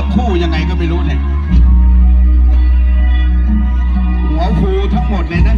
อกคู่ยังไงก็ไม่รู้เนี่ยหัวคูทั้งหมดเลยนะ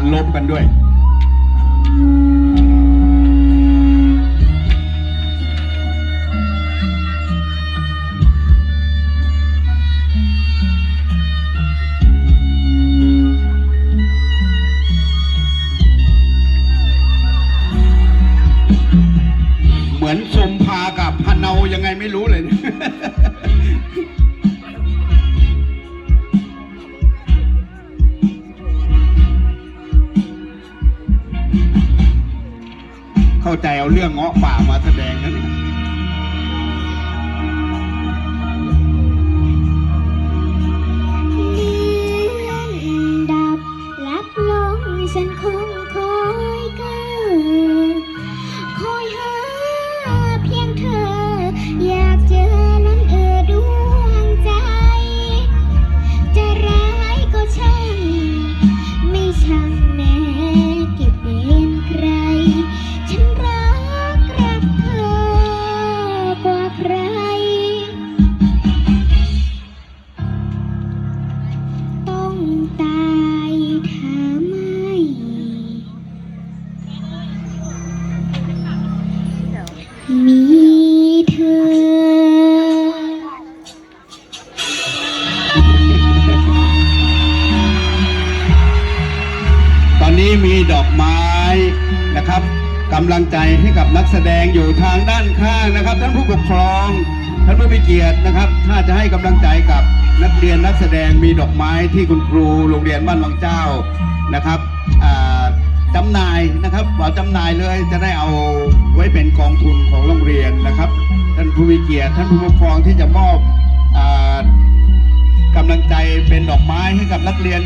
การลบกันด้วยเหมือนสมพากับพะเนายังไงไม่รู้เลย เข้าใจเอาเรื่องเงาะป่ามาแสดงนะเนี่ยดับลับลงฉันคงคอยเกิน มีดอกไม้นะครับกำลังใจให้กับนักแสดงอยู่ทางด้านข้างนะครับ ท่านผู้ปกครองท่านผู้มีเกียรตินะครับ ถ้าจะให้กำลังใจกับนักเรียนนักแสดงมีดอกไม้ที่คุณครูโรงเรียนบ้านวังเจ้านะครับอ่าจำหน่ายนะครับบอกจำหน่ายเลยจะได้เอาไว้เป็นกองทุนของโรงเรียนนะครับ ท่านผู้มีเกียรติท่านผู้ปกครองที่จะมอบอากำลังใจเป็นดอกไม้ให้กับนักเรียน